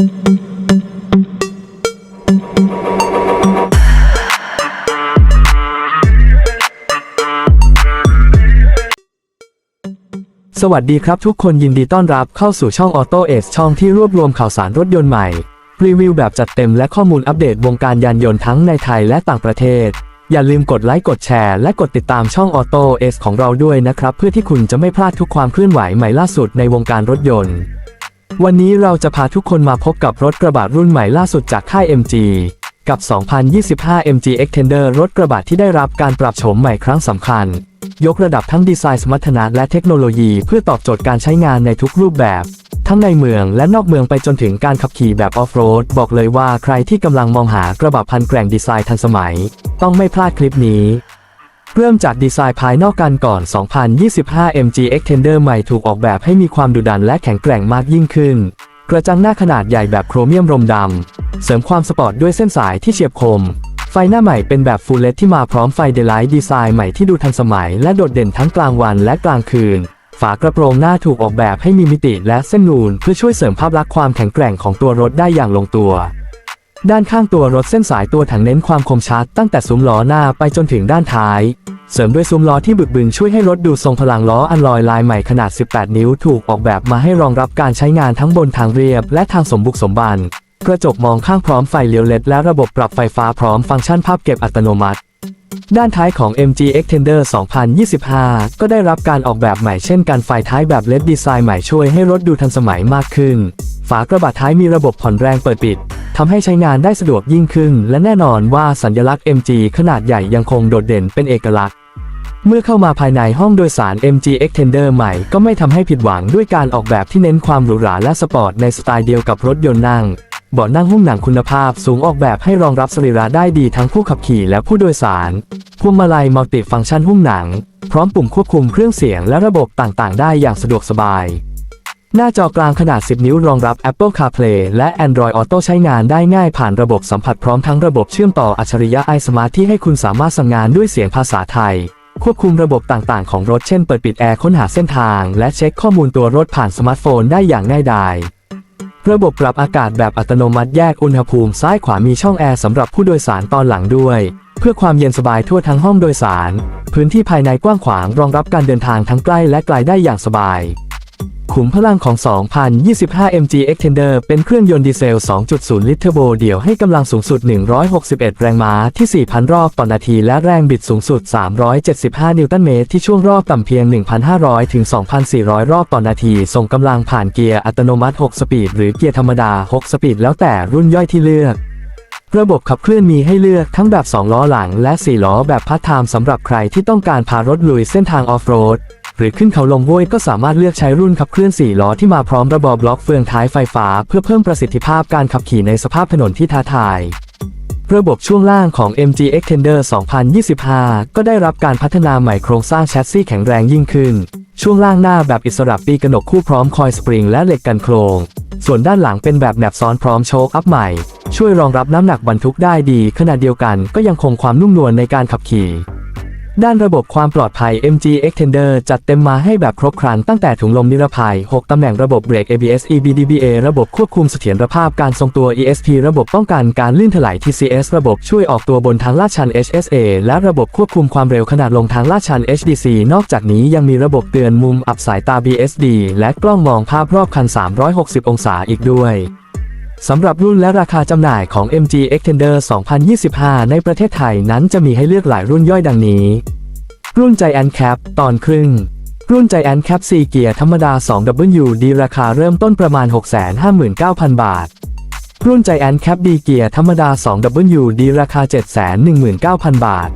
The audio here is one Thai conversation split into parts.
สวัสดีครับทุกคนยินดีต้อนรับเข้าสู่ช่อง Auto a อช่องที่รวบรวมข่าวสารรถยนต์ใหม่ รีวิวแบบจัดเต็มและข้อมูลอัปเดตวงการยานยนต์ทั้งในไทยและต่างประเทศ อย่าลืมกดไลค์กดแชร์และกดติดตามช่อง Auto a อของเราด้วยนะครับ เพื่อที่คุณจะไม่พลาดทุกความเคลื่อนไหวใหม่ล่าสุดในวงการรถยนต์ วันนี้เราจะพาทุกคนมาพบกับรถกระบะรุ่นใหม่ล่าสุดจากค่าย MG กับ 2025 MG Extender รถกระบะที่ได้รับการปรับโฉมใหม่ครั้งสำคัญ ยกระดับทั้งดีไซน์สมรรถนะและเทคโนโลยีเพื่อตอบโจทย์การใช้งานในทุกรูปแบบ ทั้งในเมืองและนอกเมืองไปจนถึงการขับขี่แบบออฟโรด บอกเลยว่าใครที่กำลังมองหากระบะพันแกร่งดีไซน์ทันสมัย ต้องไม่พลาดคลิปนี้ เริ่มจากดีไซน์ภายนอกกันก่อน 2025 MG Extender ใหม่ถูกออกแบบให้มีความดุดันและแข็งแกร่งมากยิ่งขึ้น กระจังหน้าขนาดใหญ่แบบโครเมียมรมดำ เสริมความสปอร์ตด้วยเส้นสายที่เฉียบคม ไฟหน้าใหม่เป็นแบบฟูลเลตที่มาพร้อมไฟเดลไลท์ดีไซน์ใหม่ที่ดูทันสมัยและโดดเด่นทั้งกลางวันและกลางคืน ฝากระโปรงหน้าถูกออกแบบให้มีมิติและเส้นนูนเพื่อช่วยเสริมภาพลักษณ์ความแข็งแกร่งของตัวรถได้อย่างลงตัว ด้านข้างตัวรถเส้นสายตัวถังเน้นความคมชัด ตั้งแต่ซุ้มล้อหน้าไปจนถึงด้านท้าย เสริมด้วยซุ้มล้อที่บึกบึนช่วยให้รถดูทรงพลังล้ออันลอยลายใหม่ขนาด 18 นิ้วถูกออกแบบมาให้รองรับการใช้งานทั้งบนทางเรียบและทางสมบุกสมบันกระจกมองข้างพร้อมไฟเลี้ยวเลดและระบบปรับไฟฟ้าพร้อมฟังก์ชันภาพเก็บอัตโนมัติ ด้านท้ายของ MG Extender 2025 ก็ได้รับการออกแบบใหม่เช่นการไฟท้ายแบบ LED ดีไซน์ใหม่ช่วยให้รถดูทันสมัยมากขึ้น ฝากระบะท้ายมีระบบผ่อนแรงเปิดปิดทำให้ใช้งานได้สะดวกยิ่งขึ้น และแน่นอนว่าสัญลักษณ์ MG ขนาดใหญ่ยังคงโดดเด่นเป็นเอกลักษณ์ เมื่อเข้ามาภายในห้องโดยสาร MG Extender ใหม่ก็ไม่ทำให้ผิดหวังด้วยการออกแบบที่เน้นความหรูหราและสปอร์ตในสไตล์เดียวกับรถยนต์นั่ง เบาะนั่งหุ้มหนังคุณภาพสูงออกแบบให้รองรับสรีระได้ดีทั้งผู้ขับขี่และผู้โดยสารพวงมาลัยมัลติฟังก์ชันหุ้มหนัง พร้อมปุ่มควบคุมเครื่องเสียงและระบบต่างๆ ได้อย่างสะดวกสบาย หน้าจอกลางขนาด 10 นิ้วรองรับ Apple CarPlay และ Android Auto ใช้งานได้ง่ายผ่านระบบสัมผัสพร้อมทั้งระบบเชื่อมต่ออัจฉริยะ iSmart ที่ให้คุณสามารถสั่งงานด้วยเสียงภาษาไทย ควบคุมระบบต่างๆ ของรถเช่นเปิดปิดแอร์ค้นหาเส้นทาง และเช็คข้อมูลตัวรถผ่านสมาร์ทโฟนได้อย่างง่ายดาย ระบบปรับอากาศแบบอัตโนมัติแยกอุณหภูมิซ้ายขวามีช่องแอร์สำหรับผู้โดยสารตอนหลังด้วย เพื่อความเย็นสบายทั่วทั้งห้องโดยสาร พื้นที่ภายในกว้างขวางรองรับการเดินทางทั้งใกล้และไกลได้อย่างสบาย ขุมพลังของ 2025 MG Extender เป็นเครื่องยนต์ดีเซล 2.0 ลิตรเทอร์โบเดี่ยวให้กำลังสูงสุด 161 แรงม้าที่ 4,000 รอบต่อนาที และแรงบิดสูงสุด 375 นิวตันเมตรที่ช่วงรอบต่ำเพียง 1,500 ถึง 2,400 รอบต่อนาที ส่งกำลังผ่านเกียร์อัตโนมัติ 6 สปีด หรือเกียร์ธรรมดา 6 สปีด แล้วแต่รุ่นย่อยที่เลือกระบบขับเคลื่อนมีให้เลือกทั้งแบบ 2 ล้อหลังและ 4 ล้อแบบพาร์ทไทม์สำหรับใครที่ต้องการพารถลุยเส้นทางออฟโรด หรือขึ้นเขาลงห้วยก็สามารถเลือกใช้รุ่นขับเคลื่อน 4 ล้อที่มาพร้อมระบบบล็อกเฟืองท้ายไฟฟ้า เพื่อเพิ่มประสิทธิภาพการขับขี่ในสภาพถนนที่ท้าทาย ระบบช่วงล่างของ MG Extender 2025 ก็ได้รับการพัฒนาใหม่โครงสร้างแชสซีแข็งแรงยิ่งขึ้น ช่วงล่างหน้าแบบอิสระปีกระหนกคู่พร้อมคอยสปริงและเหล็กกันโครง ส่วนด้านหลังเป็นแบบแหนบซ้อนพร้อมโชคอัพใหม่ ช่วยรองรับน้ำหนักบรรทุกได้ดี ขณะเดียวกันก็ยังคงความนุ่มนวลในการขับขี่ ด้านระบบความปลอดภัย MG Extender จัดเต็มมาให้แบบครบครันตั้งแต่ถุงลมนิรภัย 6 ตำแหน่งระบบเบรก ABS EBDBA ระบบควบคุมเสถียรภาพการทรงตัว ESP ระบบป้องกันการลื่นถลาย TCS ระบบช่วยออกตัวบนทางลาดชัน HSA และระบบควบคุมความเร็วขนาดลงทางลาดชัน HDC นอกจากนี้ยังมีระบบเตือนมุมอับสายตา BSD และกล้องมองภาพรอบคัน 360 องศาอีกด้วย สำหรับรุ่นและราคาจำหน่ายของ MG Extender 2025 ในประเทศไทยนั้นจะมีให้เลือกหลายรุ่นย่อยดังนี้ รุ่น Giant Cap ตอนครึ่ง รุ่น Giant Cap 4 เกียร์ธรรมดา 2WD ราคาเริ่มต้นประมาณ 659,000 บาท รุ่น Giant Cap D เกียร์ธรรมดา 2WD ราคา 719,000 บาท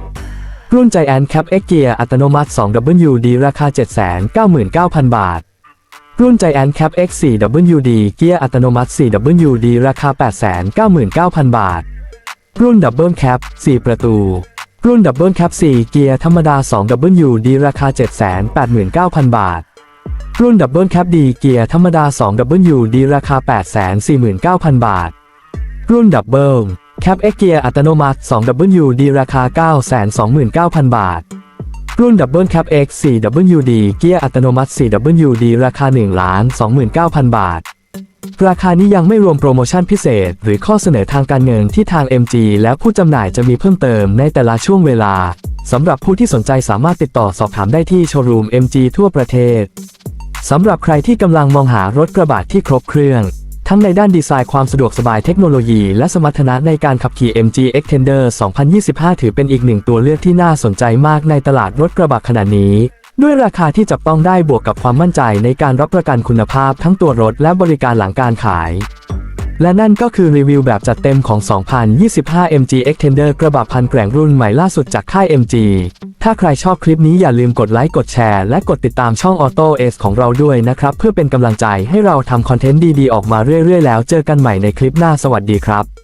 รุ่น Giant Cap X เกียร์อัตโนมัติ 2WD ราคา 799,000 บาท รุ่น Giant Cap X 4WD เกียร์อัตโนมัติ 4WD ราคา 899,000 บาท รุ่น Double Cap 4 ประตู รุ่น Double Cap 4 เกียร์ธรรมดา 2WD ราคา 789,000 บาท รุ่น Double Cap D เกียร์ธรรมดา 2WD ราคา 849,000 บาท รุ่น Double Cap X เกียร์อัตโนมัติ 2WD ราคา 929,000 บาท รุ่น Double Cap X 4WD เกียร์อัตโนมัติ 4WD ราคา 1,29,000 บาท ราคานี้ยังไม่รวมโปรโมชั่นพิเศษ หรือข้อเสนอทางการเงินที่ทาง MG และผู้จำหน่ายจะมีเพิ่มเติมในแต่ละช่วงเวลา สำหรับผู้ที่สนใจสามารถติดต่อสอบถามได้ที่โชว์รูม MG ทั่วประเทศ สำหรับใครที่กำลังมองหารถกระบะที่ครบเครื่อง ทั้งในด้านดีไซน์ความสะดวกสบายเทคโนโลยี และสมรรถนะในการขับขี่ MG Extender 2025 ถือเป็นอีกหนึ่งตัวเลือกที่น่าสนใจมากในตลาดรถกระบะขนาดนี้ ด้วยราคาที่จับต้องได้บวกกับความมั่นใจในการรับประกันคุณภาพทั้งตัวรถและบริการหลังการขาย และนั่นก็คือรีวิวแบบจัดเต็มของ 2025 MG Extender กระบะพันแกร่งรุ่นใหม่ล่าสุดจากค่าย MG ถ้าใครชอบคลิปนี้อย่าลืมกดไลค์กดแชร์และกดติดตามช่อง Auto S ของเราด้วยนะครับ เพื่อเป็นกำลังใจให้เราทำคอนเทนต์ดีๆ ออกมาเรื่อยๆ แล้วเจอกันใหม่ในคลิปหน้าสวัสดีครับ